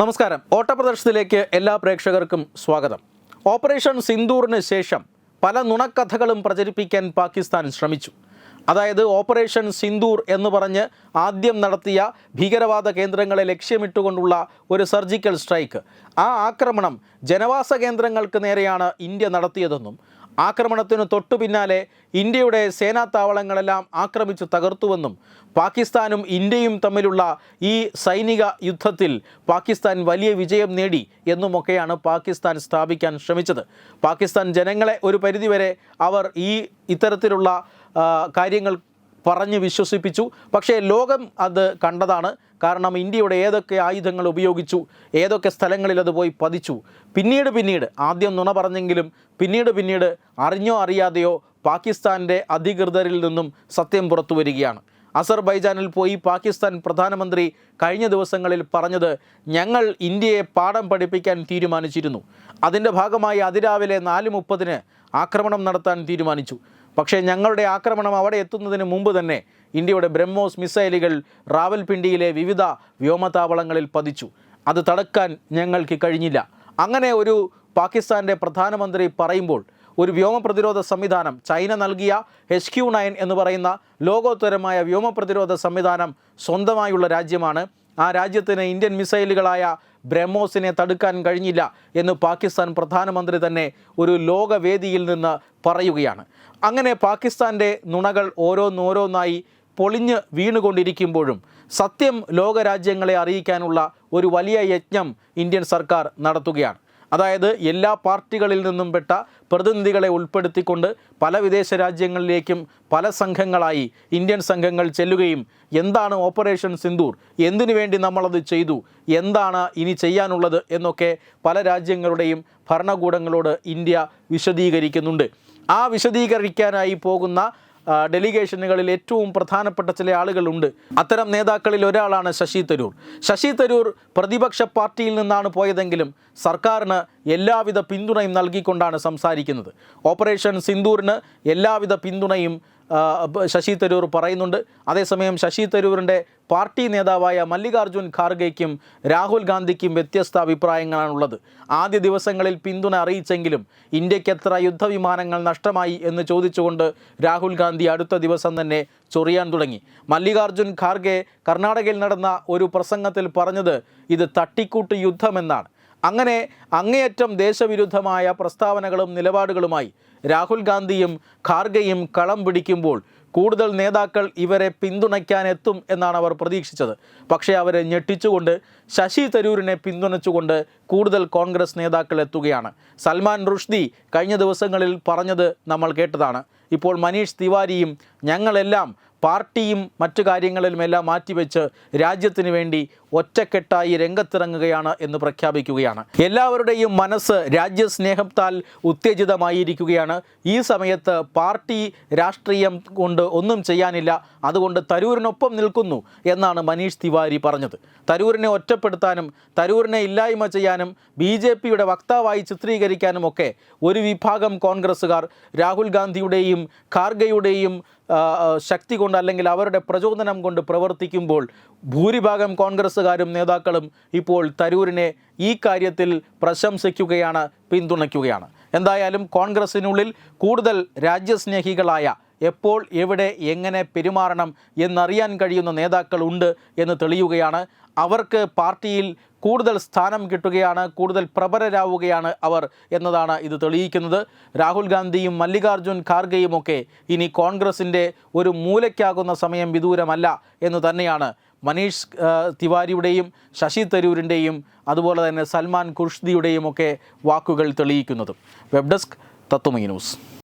നമസ്കാരം. ഓട്ടപ്രദർശനത്തിലേക്ക് എല്ലാ പ്രേക്ഷകർക്കും സ്വാഗതം. ഓപ്പറേഷൻ സിന്ദൂറിന് ശേഷം പല നുണക്കഥകളും പ്രചരിപ്പിക്കാൻ പാകിസ്ഥാൻ ശ്രമിച്ചു. അതായത് ഓപ്പറേഷൻ സിന്ദൂർ എന്ന് പറഞ്ഞ് ആദ്യം നടത്തിയ ഭീകരവാദ കേന്ദ്രങ്ങളെ ലക്ഷ്യമിട്ടുകൊണ്ടുള്ള ഒരു സർജിക്കൽ സ്ട്രൈക്ക്. ആ ആക്രമണം ജനവാസ കേന്ദ്രങ്ങൾക്ക് നേരെയാണ് ഇന്ത്യ നടത്തിയതെന്നും ആക്രമണത്തിന് തൊട്ടു പിന്നാലെ ഇന്ത്യയുടെ സേനാ താവളങ്ങളെല്ലാം ആക്രമിച്ചു തകർത്തുവെന്നും പാകിസ്ഥാനും ഇന്ത്യയും തമ്മിലുള്ള ഈ സൈനിക യുദ്ധത്തിൽ പാകിസ്ഥാൻ വലിയ വിജയം നേടി എന്നുമൊക്കെയാണ് പാകിസ്ഥാൻ സ്ഥാപിക്കാൻ ശ്രമിച്ചത്. പാകിസ്ഥാൻ ജനങ്ങളെ ഒരു പരിധിവരെ അവർ ഈ ഇത്തരത്തിലുള്ള കാര്യങ്ങൾ പറഞ്ഞ് വിശ്വസിപ്പിച്ചു. പക്ഷേ ലോകം അത് കണ്ടതാണ്. കാരണം ഇന്ത്യയുടെ ഏതൊക്കെ ആയുധങ്ങൾ ഉപയോഗിച്ചു ഏതൊക്കെ സ്ഥലങ്ങളിൽ അത് പോയി പതിച്ചു. പിന്നീട് പിന്നീട് ആദ്യം നുണ പറഞ്ഞെങ്കിലും പിന്നീട് പിന്നീട് അറിഞ്ഞോ അറിയാതെയോ പാകിസ്ഥാന്റെ അധികൃതരിൽ നിന്നും സത്യം പുറത്തു വരികയാണ്. അസർബൈജാനിൽ പോയി പാകിസ്ഥാൻ പ്രധാനമന്ത്രി കഴിഞ്ഞ ദിവസങ്ങളിൽ പറഞ്ഞത് ഞങ്ങൾ ഇന്ത്യയെ പാഠം പഠിപ്പിക്കാൻ തീരുമാനിച്ചിരുന്നു. അതിന്റെ ഭാഗമായി അതിരാവിലെ നാല് മുപ്പതിന് ആക്രമണം നടത്താൻ തീരുമാനിച്ചു. പക്ഷേ ഞങ്ങളുടെ ആക്രമണം അവിടെ എത്തുന്നതിന് മുമ്പ് തന്നെ ഇന്ത്യയുടെ ബ്രഹ്മോസ് മിസൈലുകൾ റാവൽപിണ്ടിയിലെ വിവിധ വ്യോമതാവളങ്ങളിൽ പതിച്ചു. അത് തടക്കാൻ ഞങ്ങൾക്ക് കഴിഞ്ഞില്ല. അങ്ങനെ ഒരു പാകിസ്ഥാന്റെ പ്രധാനമന്ത്രി പറയുമ്പോൾ ഒരു വ്യോമ പ്രതിരോധ സംവിധാനം ചൈന നൽകിയ എച്ച് ക്യു നയൻ എന്ന് പറയുന്ന ലോകോത്തരമായ വ്യോമ പ്രതിരോധ സംവിധാനം സ്വന്തമായുള്ള രാജ്യമാണ്. ആ രാജ്യത്തിന് ഇന്ത്യൻ മിസൈലുകളായ ബ്രഹ്മോസിനെ തടുക്കാൻ കഴിഞ്ഞില്ല എന്ന് പാകിസ്ഥാൻ പ്രധാനമന്ത്രി തന്നെ ഒരു ലോകവേദിയിൽ നിന്ന് പറയുകയാണ്. അങ്ങനെ പാകിസ്ഥാന്റെ നുണകൾ ഓരോന്നോരോന്നായി പൊളിഞ്ഞ് വീണുകൊണ്ടിരിക്കുമ്പോഴും സത്യം ലോകരാജ്യങ്ങളെ അറിയിക്കാനുള്ള ഒരു വലിയ യജ്ഞം ഇന്ത്യൻ സർക്കാർ നടത്തുകയാണ്. അതായത് എല്ലാ പാർട്ടികളിൽ നിന്നും പെട്ട പ്രതിനിധികളെ ഉൾപ്പെടുത്തിക്കൊണ്ട് പല വിദേശ രാജ്യങ്ങളിലേക്കും പല സംഘങ്ങളായി ഇന്ത്യൻ സംഘങ്ങൾ ചെല്ലുകയും എന്താണ് ഓപ്പറേഷൻ സിന്ദൂർ എന്തിനു വേണ്ടി നമ്മളത് ചെയ്തു എന്താണ് ഇനി ചെയ്യാനുള്ളത് എന്നൊക്കെ പല രാജ്യങ്ങളുടെയും ഭരണകൂടങ്ങളോട് ഇന്ത്യ വിശദീകരിക്കുന്നുണ്ട്. ആ വിശദീകരിക്കാനായി പോകുന്ന ഡെലിഗേഷനുകളിൽ ഏറ്റവും പ്രധാനപ്പെട്ട ചില ആളുകളുണ്ട്. അത്തരം നേതാക്കളിൽ ഒരാളാണ് ശശി തരൂർ. ശശി തരൂർ പ്രതിപക്ഷ പാർട്ടിയിൽ നിന്നാണ് പോയതെങ്കിലും സർക്കാരിന് എല്ലാവിധ പിന്തുണയും നൽകിക്കൊണ്ടാണ് സംസാരിക്കുന്നത്. ഓപ്പറേഷൻ സിന്ദൂറിന് എല്ലാവിധ പിന്തുണയും ശശി തരൂർ പറയുന്നുണ്ട്. അതേസമയം ശശി തരൂരിന്റെ പാർട്ടി നേതാവായ മല്ലികാർജുൻ ഖാർഗെയ്ക്കും രാഹുൽ ഗാന്ധിക്കും വ്യത്യസ്ത അഭിപ്രായങ്ങളാണുള്ളത്. ആദ്യ ദിവസങ്ങളിൽ പിന്തുണ അറിയിച്ചെങ്കിലും ഇന്ത്യയ്ക്ക് എത്ര യുദ്ധവിമാനങ്ങൾ നഷ്ടമായി എന്ന് ചോദിച്ചുകൊണ്ട് രാഹുൽ ഗാന്ധി അടുത്ത ദിവസം തന്നെ ചൊറിയാൻ തുടങ്ങി. മല്ലികാർജുൻ ഖാർഗെ കർണാടകയിൽ നടന്ന ഒരു പ്രസംഗത്തിൽ പറഞ്ഞത് ഇത് തട്ടിക്കൂട്ട് യുദ്ധമെന്നാണ്. അങ്ങനെ അങ്ങേയറ്റം ദേശവിരുദ്ധമായ പ്രസ്താവനകളും നിലപാടുകളുമായി രാഹുൽ ഗാന്ധിയും ഖാർഗയും കളം പിടിക്കുമ്പോൾ കൂടുതൽ നേതാക്കൾ ഇവരെ പിന്തുണയ്ക്കാൻ എത്തും എന്നാണ് അവർ പ്രതീക്ഷിച്ചത്. പക്ഷേ അവരെ ഞെട്ടിച്ചുകൊണ്ട് ശശി തരൂരിനെ പിന്തുണച്ചുകൊണ്ട് കൂടുതൽ കോൺഗ്രസ് നേതാക്കൾ എത്തുകയാണ്. സൽമാൻ റുഷ്ദി കഴിഞ്ഞ ദിവസങ്ങളിൽ പറഞ്ഞത് നമ്മൾ കേട്ടതാണ്. ഇപ്പോൾ മനീഷ് തിവാരിയും ഞങ്ങളെല്ലാം പാർട്ടിയും മറ്റു കാര്യങ്ങളിലുമെല്ലാം മാറ്റിവെച്ച് രാജ്യത്തിന് വേണ്ടി ഒറ്റക്കെട്ടായി രംഗത്തിറങ്ങുകയാണ് എന്ന് പ്രഖ്യാപിക്കുകയാണ്. എല്ലാവരുടെയും മനസ്സ് രാജ്യസ്നേഹത്താൽ ഉത്തേജിതമായിരിക്കുകയാണ്. ഈ സമയത്ത് പാർട്ടി രാഷ്ട്രീയം കൊണ്ട് ഒന്നും ചെയ്യാനില്ല. അതുകൊണ്ട് തരൂരിനൊപ്പം നിൽക്കുന്നു എന്നാണ് മനീഷ് തിവാരി പറഞ്ഞത്. തരൂരിനെ ഒറ്റപ്പെടുത്താനും തരൂരിനെ ഇല്ലായ്മ ചെയ്യാനും ബി ജെ പിയുടെ വക്താവായി ചിത്രീകരിക്കാനുമൊക്കെ ഒരു വിഭാഗം കോൺഗ്രസ്സുകാർ രാഹുൽ ഗാന്ധിയുടെയും ഖാർഗെയുടെയും ശക്തി കൊണ്ട് അല്ലെങ്കിൽ അവരുടെ പ്രചോദനം കൊണ്ട് പ്രവർത്തിക്കുമ്പോൾ ഭൂരിഭാഗം കോൺഗ്രസ്സുകാരും നേതാക്കളും ഇപ്പോൾ തരൂരിനെ ഈ കാര്യത്തിൽ പ്രശംസിക്കുകയാണ് പിന്തുണയ്ക്കുകയാണ്. എന്തായാലും കോൺഗ്രസ്സിനുള്ളിൽ കൂടുതൽ രാജ്യസ്നേഹികളായ എപ്പോൾ എവിടെ എങ്ങനെ പെരുമാറണം എന്നറിയാൻ കഴിയുന്ന നേതാക്കളുണ്ട് എന്ന് തെളിയുകയാണ്. അവർക്ക് പാർട്ടിയിൽ കൂടുതൽ സ്ഥാനം കിട്ടുകയാണ് കൂടുതൽ പ്രബലരാവുകയാണ് അവർ എന്നതാണ് ഇത് തെളിയിക്കുന്നത്. രാഹുൽ ഗാന്ധിയും മല്ലികാർജുൻ ഖാർഗെയുമൊക്കെ ഇനി കോൺഗ്രസിന്റെ ഒരു മൂലയ്ക്കാകുന്ന സമയം വിദൂരമല്ല എന്ന് തന്നെയാണ്. മനീഷ് തിവാരിയുടെയും ശശി തരൂരിന്റെയും അതുപോലെ തന്നെ സൽമാൻ ഖുർഷ്ദിയുടെയും ഒക്കെ വാക്കുകൾ തെളിയിക്കുന്നത്. Web desk Tatwamayi news.